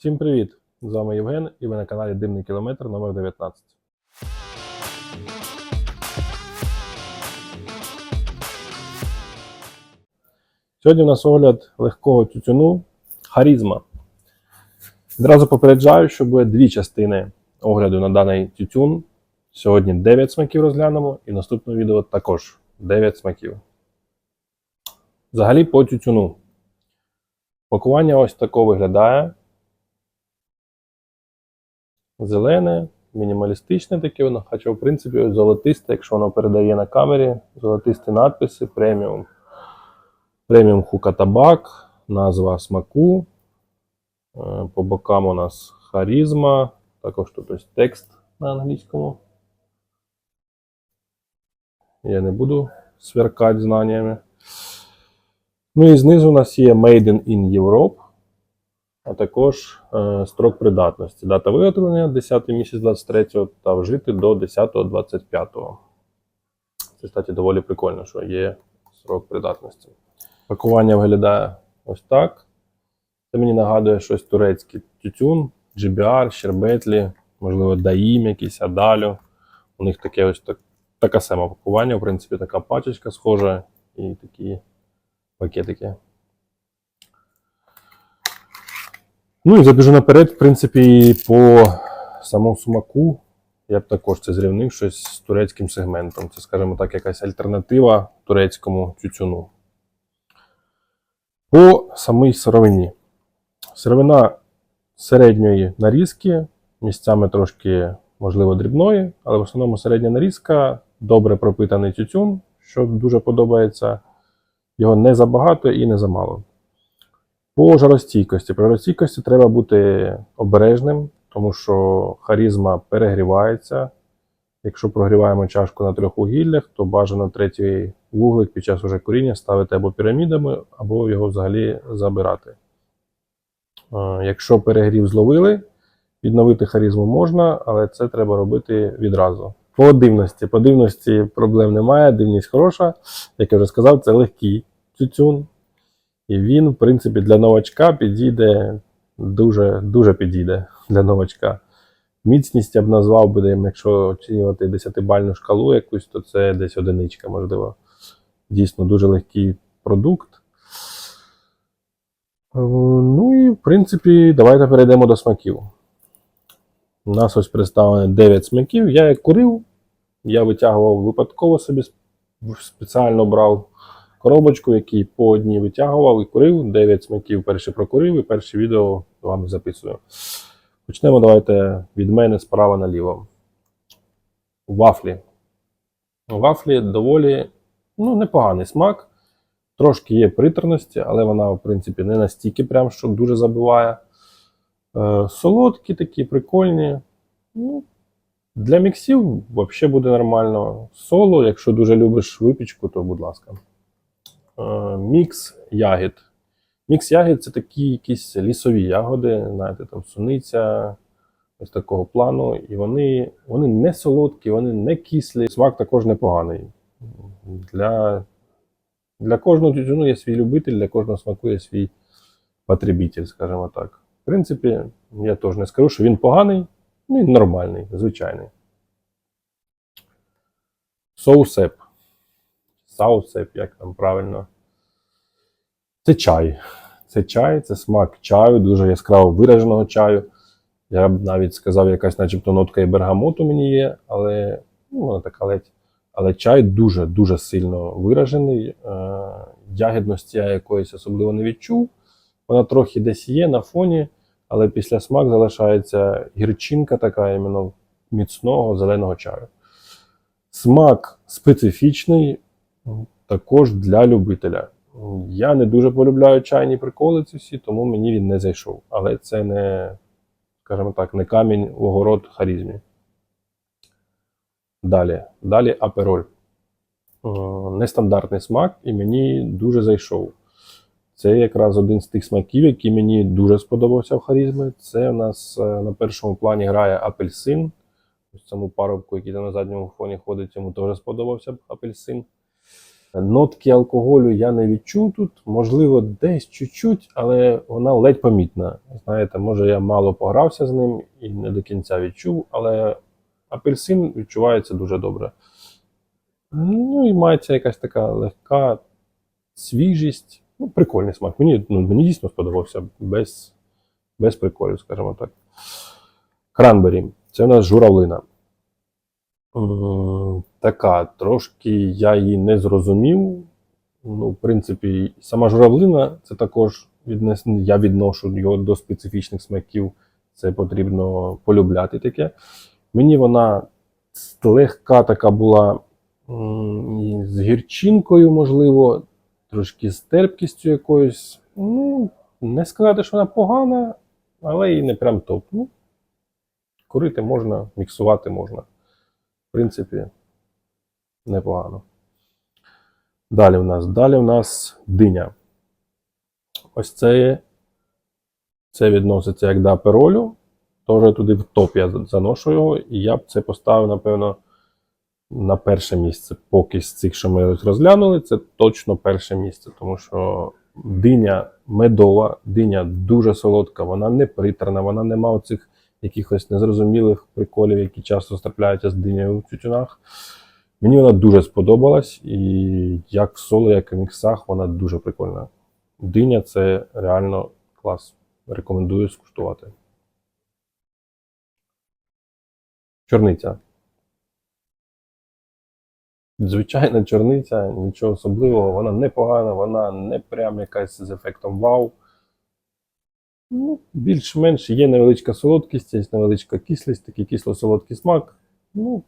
Всім привіт! З вами Євген і ви на каналі Димний кілометр номер 19. Сьогодні у нас огляд легкого тютюну Харізма. Відразу попереджаю, що буде дві частини огляду на даний тютюн. Сьогодні 9 смаків розглянемо, і в наступному відео також 9 смаків. Взагалі по тютюну. Пакування ось тако виглядає. Зелене, мінімалістичне таке воно, хоча, в принципі, золотисте, якщо воно передає на камері, золотисті надписи, преміум. Преміум хука табак, назва смаку. Е, По бокам у нас харізма. Також тут ось текст на англійському. Я не буду сверкати знаннями. Ну і знизу у нас є Made in Europe, а також е, строк придатності. Дата виготовлення 10 місяць 23 та вжити до 10.25. Це, кстати, доволі прикольно, що є срок придатності. Пакування виглядає ось так. Це мені нагадує щось турецький тютюн, GBR, Щербетлі, можливо, Даїм якийсь, Адалю. У них таке ось так, таке саме пакування, в принципі, така пачечка схожа і такі пакетики. Ну і забіжу наперед, в принципі, по самому смаку я б також це зрівнив щось з турецьким сегментом. Це, скажімо так, якась альтернатива турецькому тютюну. По самій сировині. Сировина середньої нарізки, місцями трошки, можливо, дрібної, але в основному середня нарізка, добре пропитаний тютюн, що дуже подобається. Його не забагато і не замало. По жаростійкості. По жаростійкості треба бути обережним, тому що харізма перегрівається. Якщо прогріваємо чашку на трьох вугіллях, то бажано третій вуглик під час уже коріння ставити або пірамідами, або його взагалі забирати. Е, Якщо перегрів зловили, відновити харізму можна, але це треба робити відразу. По дивності. По дивності проблем немає, дивність хороша. Як я вже сказав, це легкий тютюн. І він, в принципі, для новачка підійде дуже, дуже підійде для новачка. Міцність я б назвав би, якщо оцінювати 10-бальну шкалу якусь, то це десь одиничка, можливо. Дійсно дуже легкий продукт. Е, Ну і, в принципі, давайте перейдемо до смаків. У нас ось представлено 9 смаків. Я як курив, я витягував випадково собі спеціально брав коробочку, який по одній витягував і курив. 9 смаків перші прокурив і перше відео вам записую. Почнемо давайте від мене справа наліво. Вафлі. Вафлі доволі ну, непоганий смак. Трошки є приторності, але вона, в принципі, не настільки прям, що дуже забиває. Е, солодкі такі, прикольні. Ну, для міксів взагалі буде нормально. Соло, якщо дуже любиш випічку, то будь ласка. Е, мікс ягід. Мікс ягід це такі якісь лісові ягоди, знаєте, там суниця, ось такого плану. І вони, вони не солодкі, вони не кислі. Смак також непоганий. Для, для кожного тютюну є свій любитель, для кожного смаку є свій потребитель, скажімо так. В принципі, я теж не скажу, що він поганий, ну, він нормальний, звичайний. Соусеп. Саусеп, як там правильно. Це чай. Це чай, це смак чаю, дуже яскраво вираженого чаю. Я б навіть сказав, якась начебто нотка і бергамоту мені є, але ну, вона така ледь. Але чай дуже-дуже сильно виражений. Е, ягідності я якоїсь особливо не відчув. Вона трохи десь є на фоні, але після смак залишається гірчинка така іменно міцного зеленого чаю. Смак специфічний, також для любителя. Я не дуже полюбляю чайні приколи ці всі, тому мені він не зайшов. Але це не, скажімо так, не камінь в огород харізмі. Далі. Далі апероль. Е, Нестандартний смак і мені дуже зайшов. Це якраз один з тих смаків, який мені дуже сподобався в харізмі. Це у нас е, на першому плані грає апельсин. Ось цьому парубку, який на задньому фоні ходить, йому теж сподобався апельсин. Нотки алкоголю я не відчув тут, можливо, десь чуть-чуть, але вона ледь помітна. Знаєте, може я мало погрався з ним і не до кінця відчув, але апельсин відчувається дуже добре. Ну і мається якась така легка свіжість. Ну, прикольний смак. Мені, ну, мені дійсно сподобався без, без приколів, скажімо так. Кранбері. Це у нас журавлина. М, Така, трошки я її не зрозумів. Ну, в принципі, сама журавлина це також віднес... я відношу його до специфічних смаків. Це потрібно полюбляти таке. Мені вона легка така була з гірчинкою, можливо, трошки з терпкістю якоюсь. Ну, не сказати, що вона погана, але і не прям топ. Ну, курити можна, міксувати можна. Принципі, непогано. Далі в нас, далі в нас диня. Ось це, це відноситься як до аперолю. Теж туди в топ я заношу його, і я б це поставив, напевно, на перше місце. Поки з цих, що ми розглянули, це точно перше місце, тому що диня медова, диня дуже солодка, вона не притерна, вона не має оцих якихось незрозумілих приколів, які часто трапляються з динею в тютюнах. Мені вона дуже сподобалась, і як в соло, як і в міксах, вона дуже прикольна. Диня це реально клас. Рекомендую скуштувати. Чорниця. Звичайна чорниця, нічого особливого, вона непогана, вона не прям якась з ефектом вау. Ну, більш-менш є невеличка солодкість, є невеличка кислість, такий кисло-солодкий смак. Ну,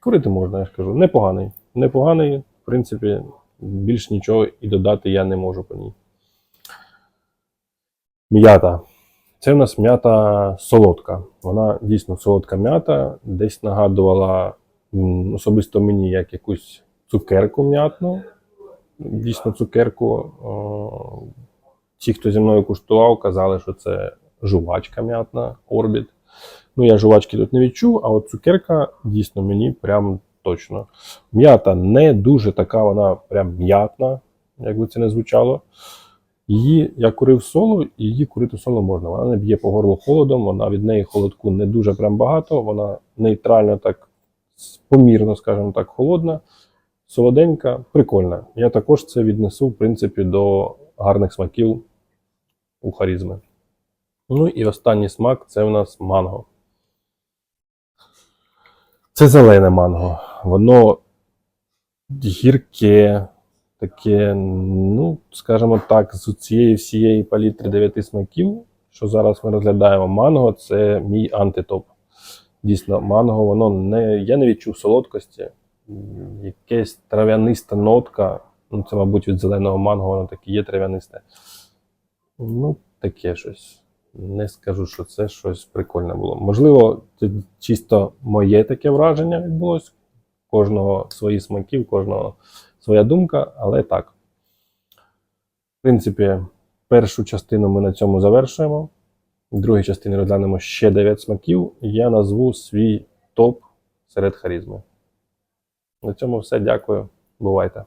курити можна, я ж кажу. Непоганий. Непоганий, в принципі, більш нічого і додати я не можу по ній. М'ята. Це в нас м'ята солодка. Вона дійсно солодка м'ята, десь нагадувала особисто мені як якусь цукерку м'ятну. Дійсно, цукерку. О, Ті, хто зі мною куштував, казали, що це жувачка м'ятна, орбіт. Ну, я жувачки тут не відчув, а от цукерка дійсно мені прям точно. М'ята не дуже така, вона прям м'ятна, як би це не звучало. Її я курив соло, і її курити соло можна. Вона не б'є по горлу холодом, вона від неї холодку не дуже прям багато, вона нейтрально так, помірно, скажімо так, холодна, солоденька, прикольна. Я також це віднесу, в принципі, до гарних смаків у харізми. Ну і останній смак це у нас манго. Це зелене манго. Воно гірке, таке, ну, скажімо так, з цієї всієї палітри дев'яти смаків, що зараз ми розглядаємо, манго це мій антитоп. Дійсно, манго, воно не. Я не відчув солодкості. М, Якась трав'яниста нотка. Ну, це, мабуть, від зеленого манго, воно таке є трав'янисте. Ну, таке щось. Не скажу, що це щось прикольне було. Можливо, це чисто моє таке враження відбулось. Кожного свої смаки, кожного своя думка, але так. В принципі, першу частину ми на цьому завершуємо. В другій частині розглянемо ще 9 смаків. Я назву свій топ серед харізми. На цьому все. Дякую. Бувайте.